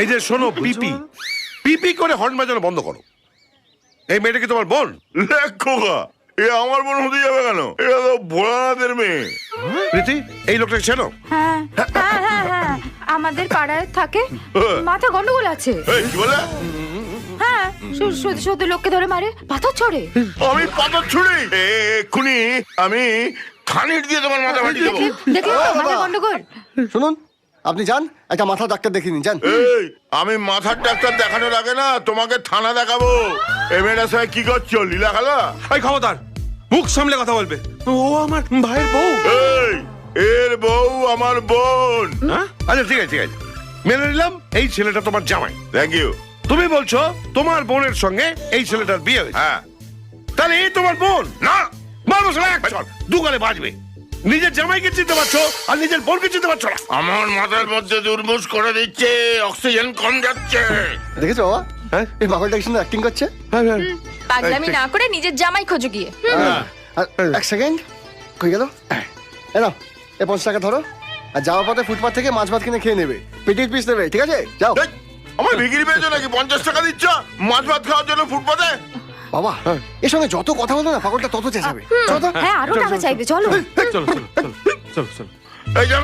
এই যে শোনো পিপি। পিপি করে হর্ন বাজানো বন্ধ করো। এই মেয়েটা কি তোমার বোন? খোকা এ আমার বোন হতে যাবে কেন? এটা তো ভোলানাথের মেয়ে। প্রীতি এই লোকটাকে চেনো? হ্যাঁ হ্যাঁ হ্যাঁ হ্যাঁ। আমাদের পাড়ায় থাকে মাথা গন্ডগোল আছে। এই কি বলে হ্যাঁ লোককে ধরে মারে পাথর ছড়ে। আমি পাথর ছুড়ি? এক্ষুনি আমি খানির দিয়ে তোমার মাথা ফাটিয়ে দেবো। দেখলে দেখলে মাথা গন্ডগোল। শুনুন আপনি যান একটা মাথা ডাক্তার দেখিয়ে নিন যান। এই আমি মাথার ডাক্তার দেখানোর আগে না তোমাকে থানা দেখাবো। এ মেয়েটা সাহেব কি করছ লীলা খালা? এই ক্ষমতার মুখ সামলে কথা বলবে। ও আমার ভাইয়ের বউ। এই এর বউ আমার বোন। আচ্ছা ঠিক আছে ঠিক আছে। মেনে নিলাম এই ছেলেটা তোমার জামাই। থ্যাংক ইউ তুমি বলছো তোমার বোনের সঙ্গে এই ছেলেটার বিয়ে হয়েছে। হ্যাঁ। তাহলে এই তোমার বোন? না। শালা এক চড়, দুগালে বাজবে। নিজের জামাইকে চিনতে পারছ আর নিজের বোনকে চিনতে পারছ না। আমার মাথার মধ্যে দুর্মুষ করে দিচ্ছে অক্সিজেন কম যাচ্ছে। দেখেছ বাবা? হ্যাঁ? এই পাগলটা কি সুন্দর অ্যাক্টিং করছে? হ্যাঁ, হ্যাঁ। পাগলামি না করে নিজের জামাই খোঁজো গিয়ে। আর এক সেকেন্ড কই গেল? এ নাও এ পঞ্চাশ টাকা ধরো। আর যাওয়ার পথে ফুটপাথ থেকে মাছ ভাত কিনে খেয়ে নেবে। পেটির পিস নেবে ঠিক আছে? যাও। আমার বিক্রি পেয়েছ নাকি? পঞ্চাশ টাকা দিচ্ছ? মাছ ভাত খাওয়ার জন্য ফুটপাতে? বাবা এর সঙ্গে যত কথা বলতো না পাগলটা তত চেঁচাবে। চলো। হ্যাঁ আরও টাকা চাইবে চলো চলো চলো চলো চলো চলো। এই যে